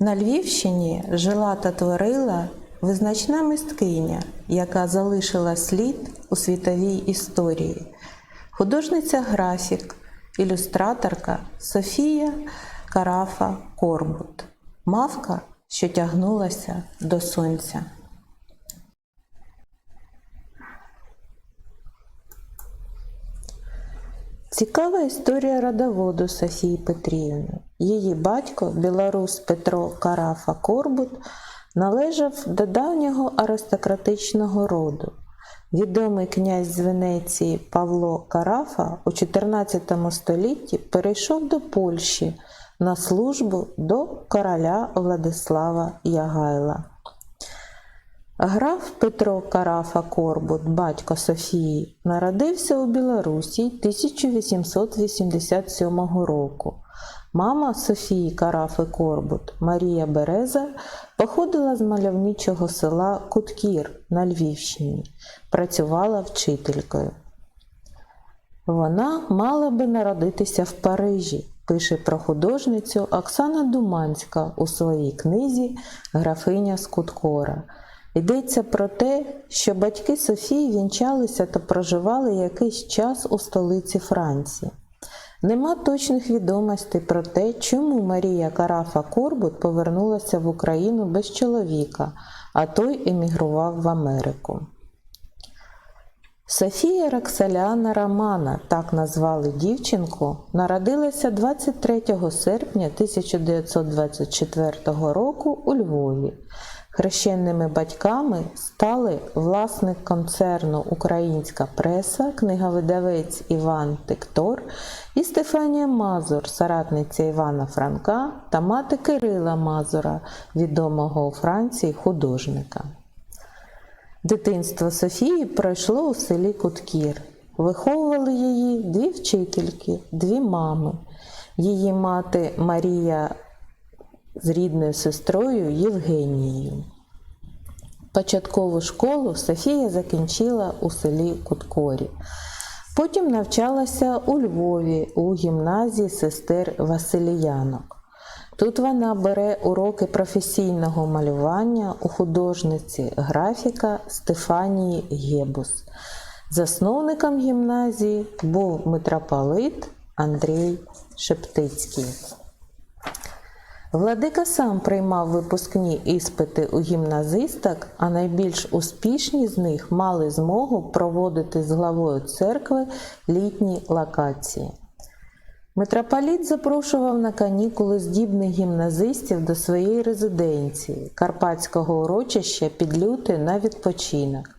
На Львівщині жила та творила визначна мисткиня, яка залишила слід у світовій історії. Художниця графік, ілюстраторка Софія Карафа Корбут, мавка, що тягнулася до сонця. Цікава історія родоводу Софії Петрівни. Її батько, білорус Петро Карафа Корбут, належав до давнього аристократичного роду. Відомий князь з Венеції Павло Карафа у 14 столітті перейшов до Польщі на службу до короля Владислава Ягайла. Граф Петро Карафа Корбут, батько Софії, народився у Білорусі 1887 року. Мама Софії Карафи Корбут, Марія Береза, походила з мальовничого села Куткір на Львівщині, працювала вчителькою. Вона мала би народитися в Парижі, пише про художницю Оксана Думанська у своїй книзі Графиня з Куткора. Йдеться про те, що батьки Софії вінчалися та проживали якийсь час у столиці Франції. Нема точних відомостей про те, чому Марія Карафа Корбут повернулася в Україну без чоловіка, а той емігрував в Америку. Софія Роксоляна Романа, так назвали дівчинку, народилася 23 серпня 1924 року у Львові. Хрещенними батьками стали власник концерну Українська преса, книговидавець Іван Тектор і Стефанія Мазур, соратниця Івана Франка та мати Кирила Мазура, відомого у Франції художника. Дитинство Софії пройшло у селі Куткір. Виховували її дві вчительки, дві мами. Її мати Марія з рідною сестрою Євгенією. Початкову школу Софія закінчила у селі Куткорі. Потім навчалася у Львові у гімназії сестер Василіянок. Тут вона бере уроки професійного малювання у художниці графіка Стефанії Гебус. Засновником гімназії був митрополит Андрій Шептицький. Владика сам приймав випускні іспити у гімназисток, а найбільш успішні з них мали змогу проводити з главою церкви літні локації. Митрополіт запрошував на канікули здібних гімназистів до своєї резиденції, карпатського урочища під люти на відпочинок,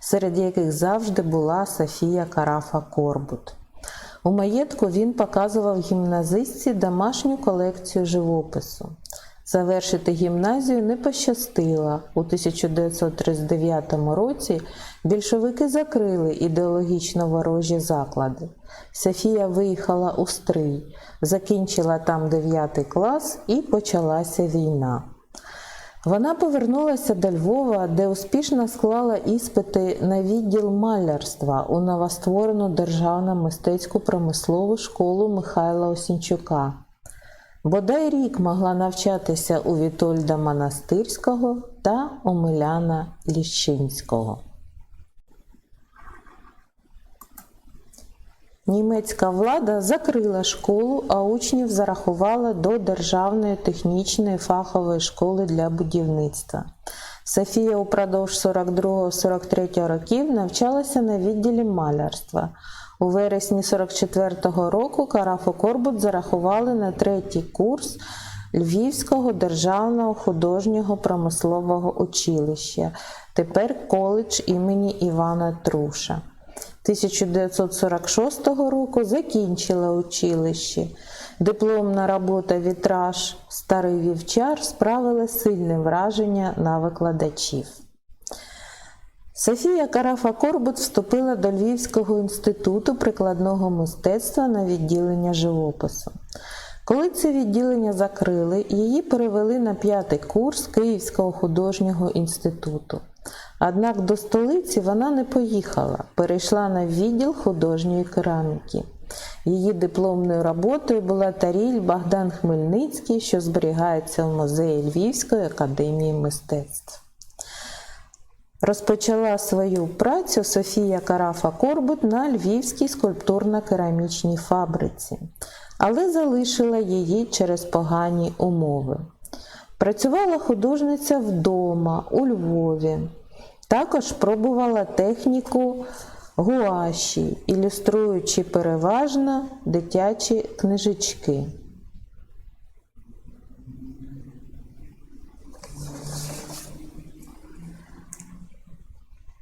серед яких завжди була Софія Карафа Корбут. У маєтку він показував гімназистці домашню колекцію живопису. Завершити гімназію не пощастило. У 1939 році більшовики закрили ідеологічно ворожі заклади. Софія виїхала у Стрий, закінчила там 9 клас і почалася війна. Вона повернулася до Львова, де успішно склала іспити на відділ малярства у новостворену Державну мистецьку промислову школу Михайла Осінчука. Бодай рік могла навчатися у Вітольда Монастирського та Омеляна Ліщинського. Німецька влада закрила школу, а учнів зарахувала до Державної технічної фахової школи для будівництва. Софія упродовж 42-43 років навчалася на відділі малярства. У вересні 44-го року Карафу Корбут зарахували на третій курс Львівського державного художнього промислового училища, тепер коледж імені Івана Труша. 1946 року закінчила училище. Дипломна робота Вітраж Старий вівчар справила сильне враження на викладачів. Софія Карафа Корбут вступила до Львівського інституту прикладного мистецтва на відділення живопису. Коли це відділення закрили, її перевели на п'ятий курс Київського художнього інституту. Однак до столиці вона не поїхала, перейшла на відділ художньої кераміки. Її дипломною роботою була таріль Богдан Хмельницький, що зберігається в музеї Львівської академії мистецтв. Розпочала свою працю Софія Карафа Корбут на Львівській скульптурно-керамічній фабриці, але залишила її через погані умови. Працювала художниця вдома у Львові. Також пробувала техніку гуаші, ілюструючи переважно дитячі книжечки.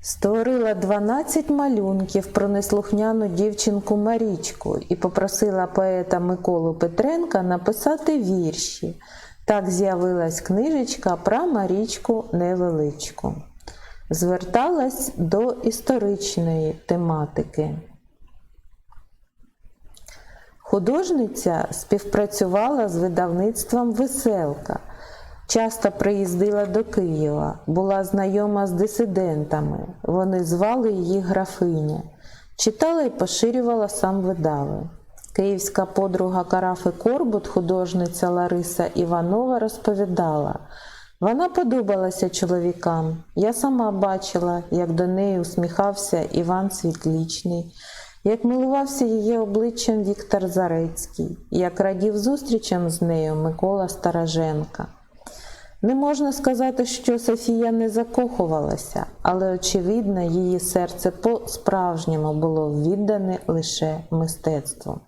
Створила 12 малюнків про неслухняну дівчинку Марічку і попросила поета Миколу Петренка написати вірші. Так з'явилась книжечка про Марічку Невеличку. Зверталась до історичної тематики. Художниця співпрацювала з видавництвом Веселка. Часто приїздила до Києва, була знайома з дисидентами. Вони звали її графиня. Читала і поширювала сам видави. Київська подруга Карафи Корбут, художниця Лариса Іванова, розповідала. Вона подобалася чоловікам. Я сама бачила, як до неї усміхався Іван Світлічний, як милувався її обличчям Віктор Зарецький, як радів зустрічам з нею Микола Староженка. Не можна сказати, що Софія не закохувалася, але, очевидно, її серце по-справжньому було віддане лише мистецтву.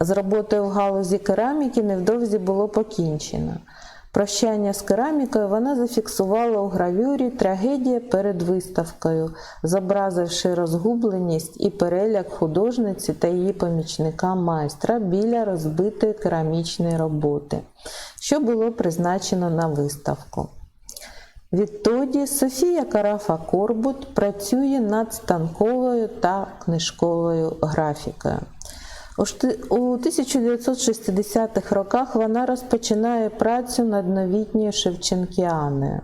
З роботою в галузі кераміки невдовзі було покінчено. Прощання з керамікою вона зафіксувала у гравюрі Трагедія перед виставкою, зобразивши розгубленість і переляк художниці та її помічника майстра біля розбитої керамічної роботи, що було призначено на виставку. Відтоді Софія Карафа Корбут працює над станковою та книжковою графікою. У 1960-х роках вона розпочинає працю над новітньою Шевченкіаною.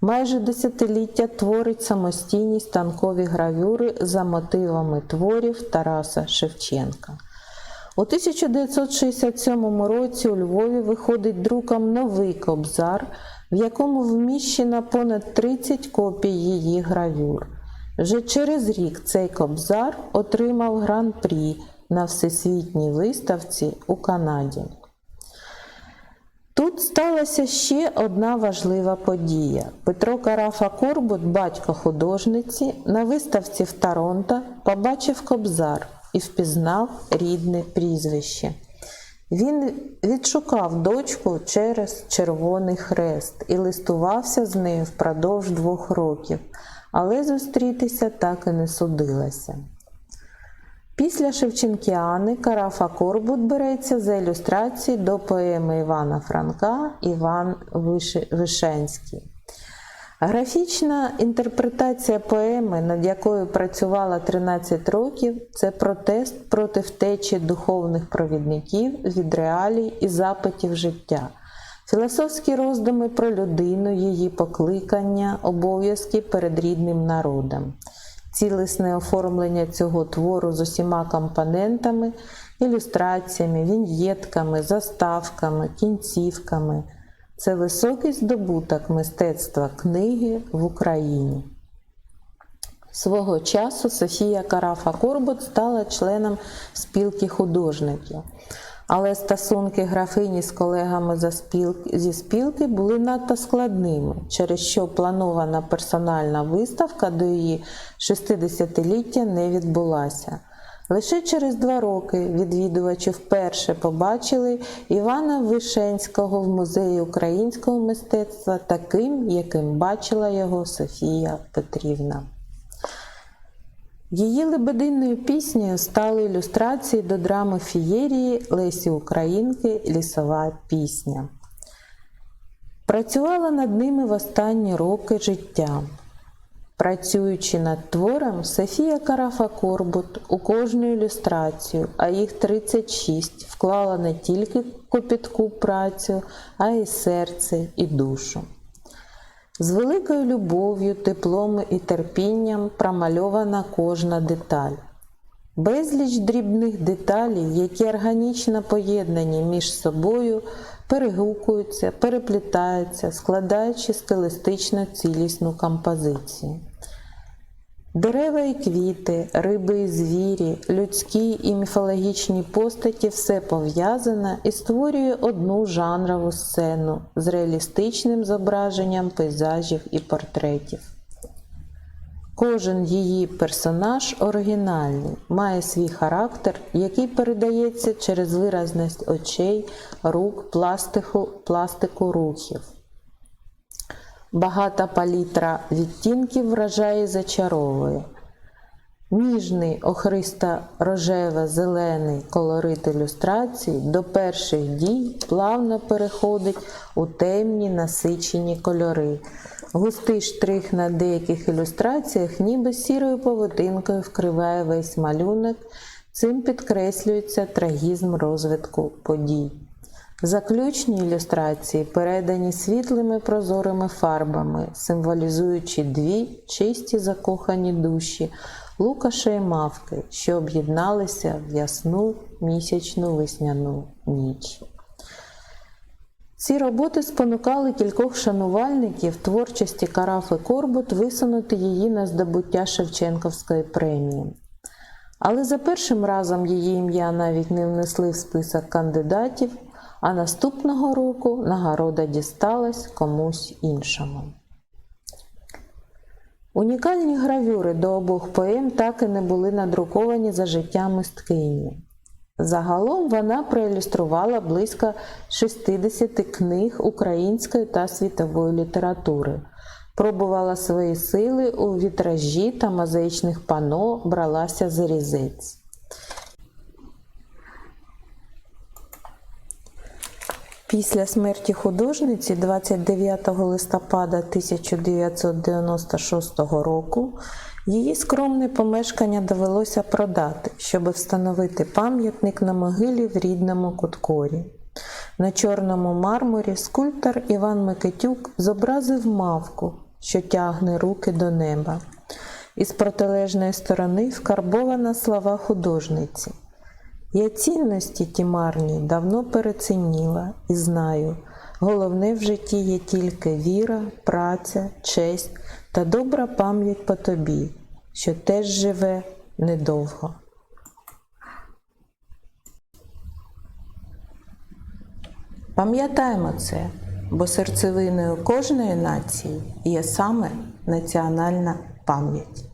Майже десятиліття творить самостійні станкові гравюри за мотивами творів Тараса Шевченка. У 1967 році у Львові виходить друком новий кобзар, в якому вміщено понад 30 копій її гравюр. Вже через рік цей кобзар отримав гран-прі на всесвітній виставці у Канаді. Тут сталася ще одна важлива подія. Петро Карафа Корбут, батько художниці, на виставці в Торонто побачив кобзар і впізнав рідне прізвище. Він відшукав дочку через Червоний Хрест і листувався з нею впродовж двох років, але зустрітися так і не судилося. Після Шевченкіани Карафа Корбут береться за ілюстрації до поеми Івана Франка Іван Вишенський. Графічна інтерпретація поеми, над якою працювала 13 років, це протест проти втечі духовних провідників від реалій і запитів життя, філософські роздуми про людину, її покликання, обов'язки перед рідним народом цілісне оформлення цього твору з усіма компонентами, ілюстраціями, віньєтками, заставками, кінцівками. Це високий здобуток мистецтва книги в Україні. Свого часу Софія Карафа Корбут стала членом спілки художників. Але стосунки графині з колегами зі спілки були надто складними, через що планована персональна виставка до її 60-ліття не відбулася. Лише через два роки відвідувачі вперше побачили Івана Вишенського в музеї українського мистецтва таким, яким бачила його Софія Петрівна. Її лебединною піснею стали ілюстрації до драми Фієрії Лесі Українки Лісова пісня. Працювала над ними в останні роки життя. Працюючи над твором, Софія Карафа Корбут у кожну ілюстрацію, а їх 36, вклала не тільки копітку працю, а й серце і душу. З великою любов'ю, теплом і терпінням промальована кожна деталь. безліч дрібних деталей, які органічно поєднані між собою, перегукуються, переплітаються, складаючи стилістично цілісну композицію. Дерева і квіти, риби і звірі, людські і міфологічні постаті все пов'язане і створює одну жанрову сцену з реалістичним зображенням пейзажів і портретів. Кожен її персонаж оригінальний, має свій характер, який передається через виразність очей, рук, пластику, пластику рухів. Багата палітра відтінків вражає зачаровує. Ніжний охристо-рожево-зелений колорит ілюстрації до перших дій плавно переходить у темні насичені кольори. Густий штрих на деяких ілюстраціях ніби сірою поводинкою вкриває весь малюнок, цим підкреслюється трагізм розвитку подій. Заключні ілюстрації передані світлими прозорими фарбами, символізуючи дві чисті закохані душі Лукаша і Мавки, що об'єдналися в ясну місячну весняну ніч. Ці роботи спонукали кількох шанувальників творчості Карафи Корбут висунути її на здобуття Шевченківської премії. Але за першим разом її ім'я навіть не внесли в список кандидатів, а наступного року нагорода дісталась комусь іншому. Унікальні гравюри до обох поем так і не були надруковані за життя мисткині. Загалом вона проілюструвала близько 60 книг української та світової літератури, пробувала свої сили у вітражі та мозаїчних пано, бралася за різець. Після смерті художниці 29 листопада 1996 року її скромне помешкання довелося продати, щоб встановити пам'ятник на могилі в рідному Куткорі. На чорному мармурі скульптор Іван Микитюк зобразив мавку, що тягне руки до неба. Із протилежної сторони вкарбована слова художниці. Я цінності ті марні давно переценіла і знаю, головне в житті є тільки віра, праця, честь та добра пам'ять по тобі, що теж живе недовго. Пам'ятаємо це, бо серцевиною кожної нації є саме національна пам'ять.